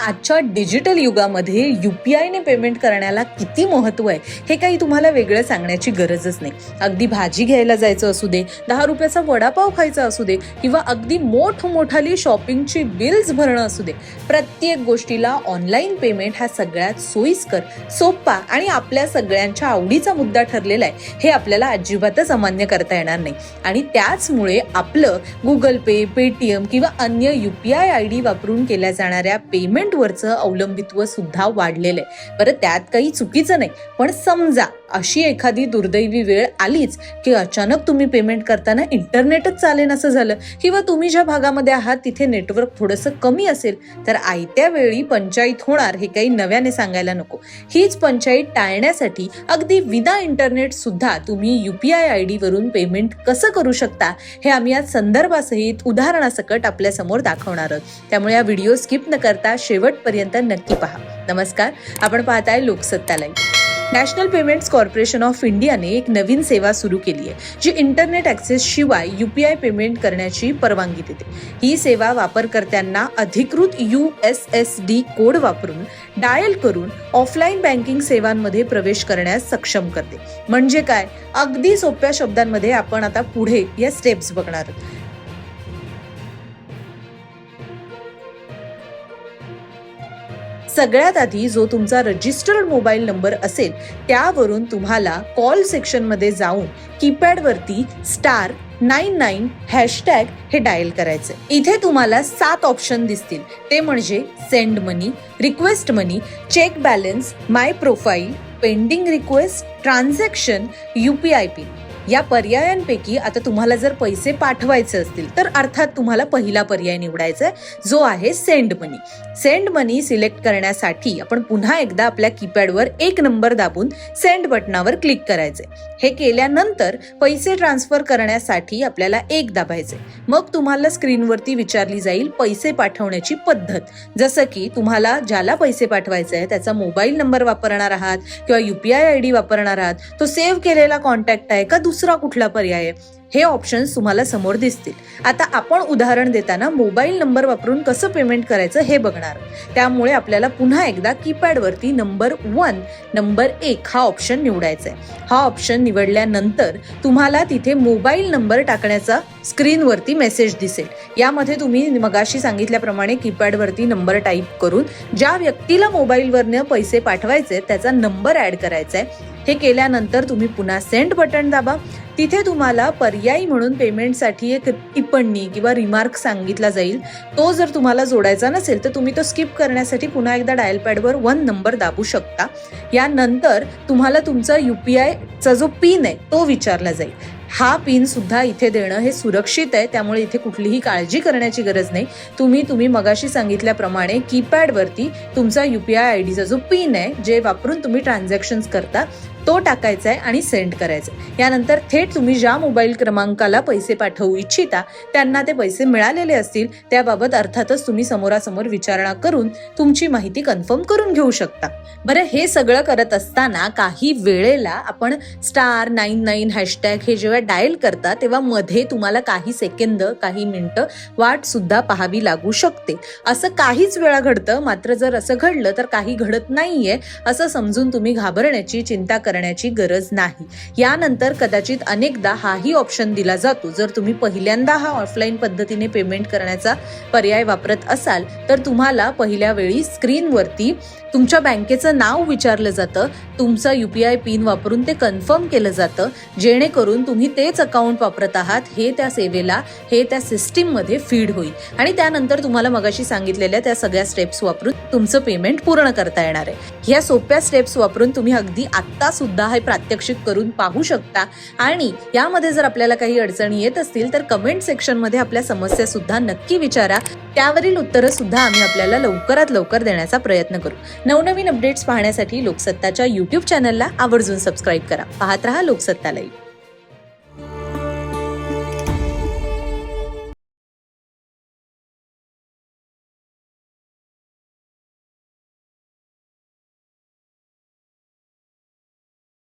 आजच्या डिजिटल युगामध्ये U P आयने payment करण्याला किती महत्त्व आहे हे काही तुम्हाला वेगळं सांगण्याची गरजच नाही. अगदी भाजी घ्यायला जायचं असू दे दहा रुपयाचा वडापाव खायचा असू दे किंवा अगदी मोठमोठाली शॉपिंगची बिल्स भरणं असू दे प्रत्येक गोष्टीला ऑनलाईन पेमेंट हा सगळ्यात सोयीस्कर सोपा आणि आपल्या सगळ्यांच्या आवडीचा मुद्दा ठरलेला आहे हे आपल्याला अजिबातच अमान्य करता येणार नाही. आणि त्याचमुळे आपलं गुगल पे पेटीएम किंवा अन्य U P I I D वापरून केल्या जाणाऱ्या पेमेंट पेमेंटवरचं अवलंबित्व सुद्धा वाढलेलं आहे. बरं त्यात काही चुकीचं नाही पण समजा अशी एखादी दुर्दैवी वेळ आलीच की अचानक तुम्ही पेमेंट करताना इंटरनेटच चालेन असं झालं. किंवा तुम्ही ज्या भागामध्ये आहात तिथे नेटवर्क थोडंसं कमी असेल तर आयत्या वेळी पंचायत होणार हे काही नव्याने सांगायला नको. हीच पंचायत टाळण्यासाठी अगदी विना इंटरनेट सुद्धा तुम्ही यू पी आय आय डीवरून पेमेंट कसं करू शकता हे आम्ही आज संदर्भासहित उदाहरणासकट आपल्यासमोर दाखवणार आहोत. त्यामुळे हा व्हिडिओ स्किप न करता शेवटपर्यंत नक्की पहा. नमस्कार. आपण पाहताय Loksatta live. National Payments Corporation of इंडियाने एक नवीन सेवा सुरू केली आहे जी इंटरनेट ॲक्सेस शिवाय यू पी आय पेमेंट करण्याची परवानगी देते. ही सेवा वापरकर्त्यांना अधिकृत U S S D code वापरून डायल करून ऑफलाईन बँकिंग सेवांमध्ये प्रवेश करण्यास सक्षम करते. म्हणजे काय? अगदी सोप्या शब्दांमध्ये आपण आता पुढे या स्टेप्स बघणार आहोत. सगळ्यात आधी जो तुमचा रजिस्टर्ड मोबाईल नंबर असेल त्यावरून तुम्हाला कॉल सेक्शनमध्ये जाऊन कीपॅडवरती स्टार नाईन नाईन हॅशटॅग हे डायल करायचं इथे तुम्हाला सात ऑप्शन दिसतील. ते म्हणजे send money request money check balance my profile pending request transaction U P I P या पर्यायांपैकी आता तुम्हाला जर पैसे पाठवायचे असतील तर अर्थात तुम्हाला पहिला पर्याय निवडायचा आहे जो आहे send money. Send money select करण्यासाठी आपण पुन्हा एकदा आपल्या कीपॅडवर एक नंबर दाबून सेंड बटनावर क्लिक करायचे. हे केल्यानंतर पैसे ट्रान्सफर करण्यासाठी आपल्याला एक दाबायचे. मग तुम्हाला स्क्रीनवरती विचारली जाईल पैसे पाठवण्याची पद्धत. जसं की तुम्हाला ज्याला पैसे पाठवायचे आहे त्याचा मोबाईल नंबर वापरणार आहात किंवा युपीआय आय डी वापरणार आहात तो सेव्ह केलेला कॉन्टॅक्ट आहे का दुसरा दुसरा कुठला पर्याय आहे हे ऑप्शन्स तुम्हाला समोर दिसतील. आता आपण उदाहरण देताना मोबाईल नंबर वापरून कसं पेमेंट करायचं हे बघणार. त्यामुळे आपल्याला पुन्हा एकदा कीपॅडवरती नंबर वन नंबर एक हा ऑप्शन निवडायचा आहे हा ऑप्शन निवडल्यानंतर तुम्हाला तिथे मोबाईल नंबर टाकण्याचा स्क्रीनवरती मेसेज दिसेल. यामध्ये तुम्ही मगाशी सांगितल्याप्रमाणे कीपॅडवरती नंबर टाईप करून ज्या व्यक्तीला मोबाईलवरनं पैसे पाठवायचे त्याचा नंबर ॲड करायचा आहे हे केल्यानंतर तुम्ही पुन्हा सेंड बटन दाबा. तिथे तुम्हाला पर्यायी म्हणून पेमेंटसाठी एक टिप्पणी किंवा रिमार्क सांगितला जाईल. तो जर तुम्हाला जोडायचा नसेल तर तुम्ही तो स्किप करण्यासाठी पुन्हा एकदा डायल पॅडवर वन नंबर दाबू शकता. यानंतर तुम्हाला तुमचा यू पी आयचा जो पिन आहे तो विचारला जाईल. हा पिन सुद्धा इथे देणं हे सुरक्षित आहे त्यामुळे इथे कुठलीही काळजी करण्याची गरज नाही. तुम्ही तुम्ही मगाशी सांगितल्याप्रमाणे कीपॅडवरती तुमचा यू पी आय आय डीचा जो पिन आहे जे वापरून तुम्ही ट्रान्झॅक्शन्स करता तो टाकायचा आहे आणि सेंड करायचा आहे यानंतर थेट तुम्ही ज्या मोबाईल क्रमांकाला पैसे पाठवू इच्छिता त्यांना ते पैसे मिळालेले असतील त्याबाबत अर्थातच तुम्ही समोरासमोर विचारणा करून तुमची माहिती कन्फर्म करून घेऊ शकता. बरं हे सगळं करत असताना काही वेळेला आपण स्टार नाईन नाईन हॅशटॅग हे जेव्हा डायल करता तेव्हा मध्ये तुम्हाला काही सेकंद काही मिनटं वाट सुद्धा पाहावी लागू शकते. असं काहीच वेळा घडतं मात्र जर असं घडलं तर काही घडत नाहीये असं समजून तुम्ही घाबरण्याची चिंता करण्याची गरज नाही. यानंतर कदाचित अनेकदा हाही ऑप्शन दिला जातो. जर तुम्ही पहिल्यांदा हा ऑफलाईन पद्धतीने पेमेंट करण्याचा पर्याय वापरत असाल तर तुम्हाला पहिल्या वेळी स्क्रीनवरती तुमच्या बँकेचं नाव विचारलं जातं. तुमचा यू पी आय पिन वापरून ते कन्फर्म केलं जातं. जेणेकरून तुम्ही तेच अकाउंट वापरत आहात. हे त्या सेवेला हे त्या सिस्टीममध्ये फीड होईल. आणि त्यानंतर तुम्हाला मगाशी सांगितलेल्या त्या सगळ्या स्टेप्स वापरून तुमचं पेमेंट पूर्ण करता येणार आहे. ह्या सोप्या स्टेप्स वापरून तुम्ही अगदी आत्ताच सुद्धा हे प्रात्यक्षिक करून पाहू शकता. आणि यामध्ये जर आपल्याला काही अडचणी येत असतील तर कमेंट सेक्शनमध्ये आपल्या समस्या सुद्धा नक्की विचारा. त्यावरील उत्तरं सुद्धा आम्ही आपल्याला लवकरात लवकर देण्याचा प्रयत्न करू. नवनवीन अपडेट्स पाहण्यासाठी लोकसत्ताच्या युट्यूब चॅनलला आवर्जून सबस्क्राईब करा. पाहत रहा लोकसत्ता लाईव्ह